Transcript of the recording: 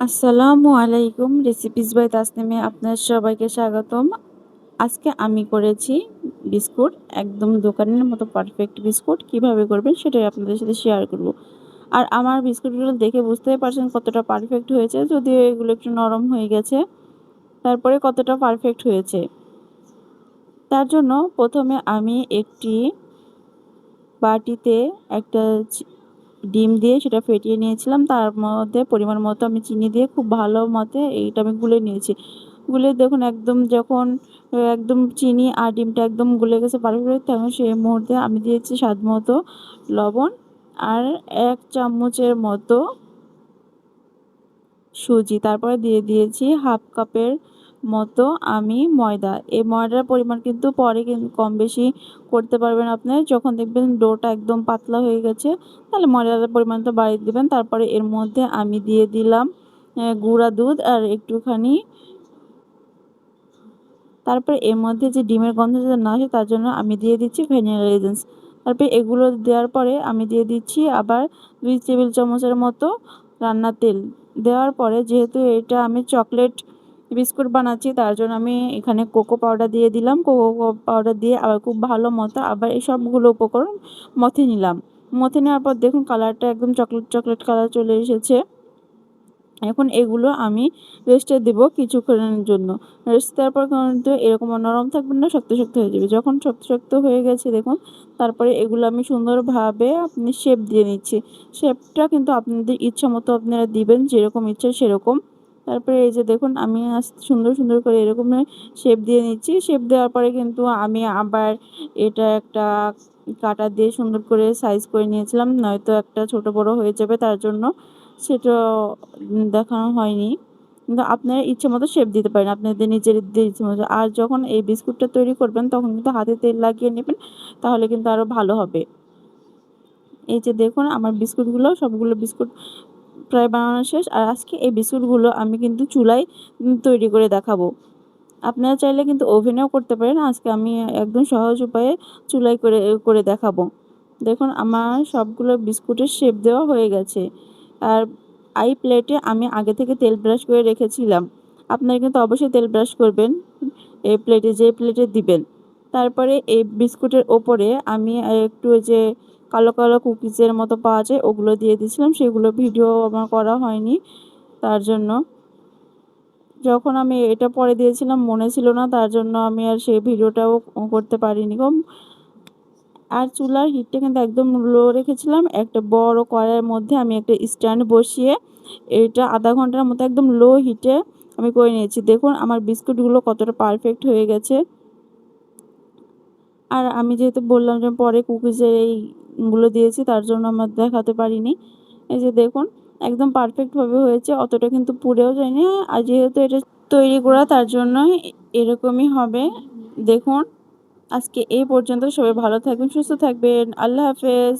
আসসালামু আলাইকুম recipes by তাসনিমে আপনার সবাইকে স্বাগতম। আজকে আমি করেছি বিস্কুট, একদম দোকানের মতো পারফেক্ট বিস্কুট। কীভাবে করবেন সেটাই আপনাদের সাথে শেয়ার করব। আর আমার বিস্কুটগুলো দেখে বুঝতেই পারছেন কতটা পারফেক্ট হয়েছে, যদিও এগুলো একটু নরম হয়ে গেছে। তারপরে কতটা পারফেক্ট হয়েছে। তার জন্য প্রথমে আমি একটি বাটিতে একটা ডিম দিয়ে সেটা ফেটিয়ে নিয়েছিলাম। তার মধ্যে পরিমাণ মতো আমি চিনি দিয়ে খুব ভালো মতে এইটা আমি গুলে নিয়েছি। গুলে দেখুন একদম যখন, একদম চিনি আর ডিমটা একদম গুলে গেছে পারফেক্ট তখন সেই মুহূর্তে আমি দিয়েছি স্বাদ মতো লবণ আর এক চামচের মতো সুজি। তারপরে দিয়ে দিয়েছি হাফ কাপের মতো আমি ময়দা। এই ময়দার পরিমাণ কিন্তু পরে কম বেশি করতে পারবেন আপনি। যখন দেখবেন ডোটা একদম পাতলা হয়ে গেছে, তাহলে ময়দার পরিমাণটা বাড়িয়ে দেবেন। তারপরে এর মধ্যে আমি দিয়ে দিলাম গুঁড়া দুধ আর একটুখানি। তারপর এর মধ্যে যে ডিমের গন্ধ যাতে না আসে, তার জন্য আমি দিয়ে দিচ্ছি ভ্যানিলা এজেন্স তারপরে এগুলো দেওয়ার পরে আমি দিয়ে দিচ্ছি আবার দুই টেবিল চামচের মতো রান্নার তেল। দেওয়ার পরে যেহেতু এটা আমি চকলেট বিস্কুট বানাচ্ছি, তার জন্য আমি এখানে কোকো পাউডার দিয়ে দিলাম। কোকো পাউডার দিয়ে আবার খুব ভালো মতো আবার এই সবগুলো উপকরণ মথে নিলাম। মথে নেওয়ার পর দেখুন কালারটা একদম চকলেট চকলেট কালার চলে এসেছে। এখন এগুলো আমি রেস্টে দেবো কিছুক্ষণের জন্য। রেস্ট দেওয়ার পর কিন্তু এরকম নরম থাকবে না, শক্ত শক্ত হয়ে যাবে। যখন শক্ত শক্ত হয়ে গেছে দেখুন, তারপরে এগুলো আমি সুন্দরভাবে আপনি শেপ দিয়ে নিচ্ছি। শেপটা কিন্তু আপনাদের ইচ্ছা মতো আপনারা দিবেন, যেরকম ইচ্ছা সেরকম। তারপরে এই যে দেখুন, আমি সুন্দর সুন্দর করে এরকম শেপ দিয়ে নিচ্ছি। শেপ দেওয়ার পরে কিন্তু আমি আবার এটা একটা কাটা দিয়ে সুন্দর করে সাইজ করে নিয়েছিলাম, নয়তো একটা ছোট বড় হয়ে যাবে তার জন্য। সেটা দেখানো হয়নি। কিন্তু আপনারা ইচ্ছে মতো শেপ দিতে পারেন আপনাদের নিজের ইচ্ছে মতো। আর যখন এই বিস্কুটটা তৈরি করবেন, তখন কিন্তু হাতে তেল লাগিয়ে নেবেন, তাহলে কিন্তু আরও ভালো হবে। এই যে দেখুন, আমার বিস্কুটগুলো, সবগুলো বিস্কুট প্রায় বানানো শেষ। আর আজকে এই বিস্কুটগুলো আমি কিন্তু চুলায় তৈরি করে দেখাবো। আপনারা চাইলে কিন্তু ওভেনেও করতে পারেন। আজকে আমি একদম সহজ উপায়ে চুলাই করে করে দেখাবো। দেখুন, আমার সবগুলো বিস্কুটের শেপ দেওয়া হয়ে গেছে। আর আই প্লেটে আমি আগে থেকে তেল ব্রাশ করে রেখেছিলাম। আপনারা কিন্তু অবশ্যই তেল ব্রাশ করবেন। এই প্লেটে যে প্লেটে দিবেন। তারপরে এই বিস্কুটের ওপরে আমি একটু যে কালো কালো কুকিজের মতো পাওয়া যায়, ওগুলো দিয়ে দিয়েছিলাম, সেগুলো ভিডিও আমার করা হয়নি, তার জন্য। যখন আমি এটা পরে দিয়েছিলাম, মনে ছিল না, তার জন্য আমি আর সেই ভিডিওটাও করতে পারিনি কম আর চুলার হিটটা কিন্তু একদম লো রেখেছিলাম, একটা বড় কড়াইয়ের মধ্যে আমি একটা স্ট্যান্ড বসিয়ে, এটা আধা ঘণ্টার মতো একদম লো হিটে আমি করে নিয়েছি। দেখুন, আমার বিস্কুটগুলো কতটা পারফেক্ট হয়ে গেছে। আর আমি যেহেতু বললাম যে পরে কুকিজের এইগুলো দিয়েছি, তার জন্য আমার দেখাতে পারিনি। এই যে দেখুন, একদম পারফেক্টভাবে হয়েছে, অতটা কিন্তু পুড়েও যায়নি। আর যেহেতু এটা তৈরি করা তার জন্য এরকমই হবে। দেখুন, আজকে এই পর্যন্ত সবাই ভালো থাকবেন, সুস্থ থাকবেন। আল্লাহ হাফেজ।